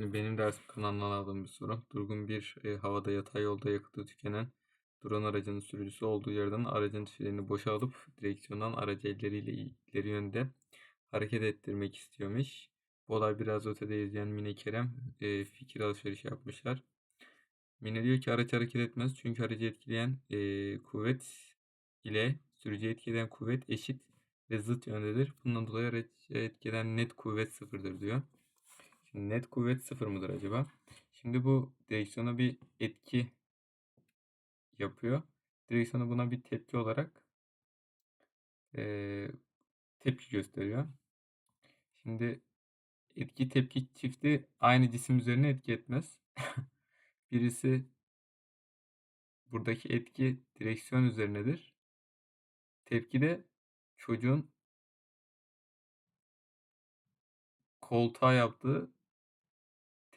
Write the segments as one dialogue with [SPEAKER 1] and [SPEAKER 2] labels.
[SPEAKER 1] Şimdi benim dersim kanalından aldığım bir soru. Durgun bir e, havada yatay yolda yakıtı tükenen drone aracının sürücüsü olduğu yerden aracın freni boşalıp direksiyondan aracı elleriyle ileri yönde hareket ettirmek istiyormuş. Bu olay biraz ötede izleyen Mine Kerem e, fikir alışverişi yapmışlar. Mine diyor ki araç hareket etmez çünkü aracı etkileyen e, kuvvet ile sürücü etkileyen kuvvet eşit ve zıt yöndedir. Bundan dolayı aracı etkileyen net kuvvet sıfırdır diyor. Şimdi net kuvvet sıfır mıdır acaba? Şimdi bu direksiyona bir etki yapıyor. Direksiyona buna bir tepki olarak e, tepki gösteriyor. Şimdi etki tepki çifti aynı cisim üzerine etki etmez. Birisi buradaki etki direksiyon üzerinedir. Tepki de çocuğun koltuğa yaptığı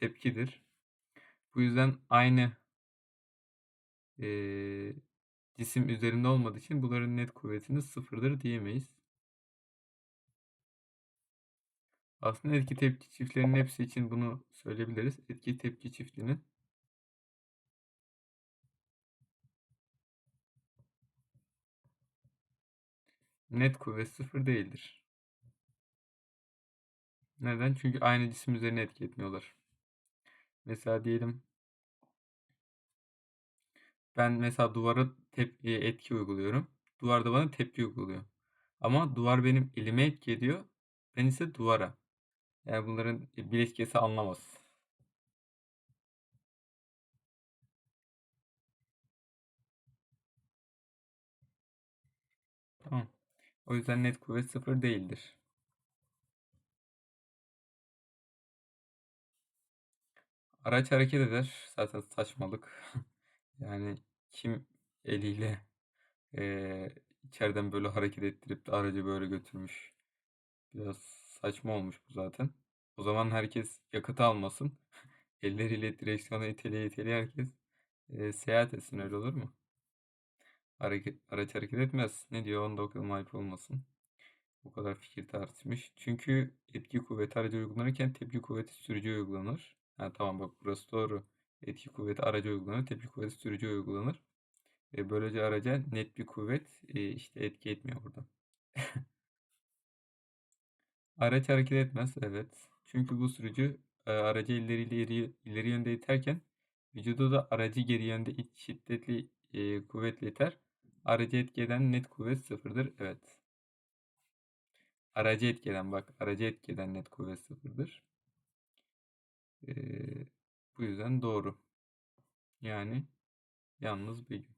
[SPEAKER 1] tepkidir. Bu yüzden aynı e, cisim üzerinde olmadığı için bunların net kuvvetini sıfırdır diyemeyiz. Aslında etki tepki çiftlerinin hepsi için bunu söyleyebiliriz. Etki tepki çiftinin net kuvvet sıfır değildir. Neden? Çünkü aynı cisim üzerine etki etmiyorlar. Mesela diyelim ben mesela duvara tepki, etki uyguluyorum. Duvar da bana tepki uyguluyor. Ama duvar benim elime etki ediyor. Ben ise duvara. Yani bunların bileşkesi anlamaz. Tamam. O yüzden net kuvvet sıfır değildir. Araç hareket eder. Zaten saçmalık. yani kim eliyle e, içeriden böyle hareket ettirip de aracı böyle götürmüş. Biraz saçma olmuş bu zaten. O zaman herkes yakıt almasın. Elleriyle direksiyona itele itele herkes e, seyahat etsin öyle olur mu? Hareket, araç hareket etmez. Ne diyor onu da okuyalım ayıp olmasın. Bu kadar fikir tartışmış. Çünkü etki kuvveti aracı uygulanırken tepki kuvveti sürücüye uygulanır. Ha, tamam bak burası doğru. Etki kuvveti araca uygulanır. Tepki kuvveti sürücüye uygulanır. Ve böylece araca net bir kuvvet e, işte etki etmiyor burada. Araç hareket etmez. Evet. Çünkü bu sürücü e, aracı elleriyle ileri, ileri yönde iterken vücudu da aracı geri yönde it, şiddetli e, kuvvetle iter. Aracı etki eden net kuvvet sıfırdır. Evet. Aracı etkeden bak aracı etkeden net kuvvet sıfırdır. Bu yüzden doğru. Yani yalnız bir gün.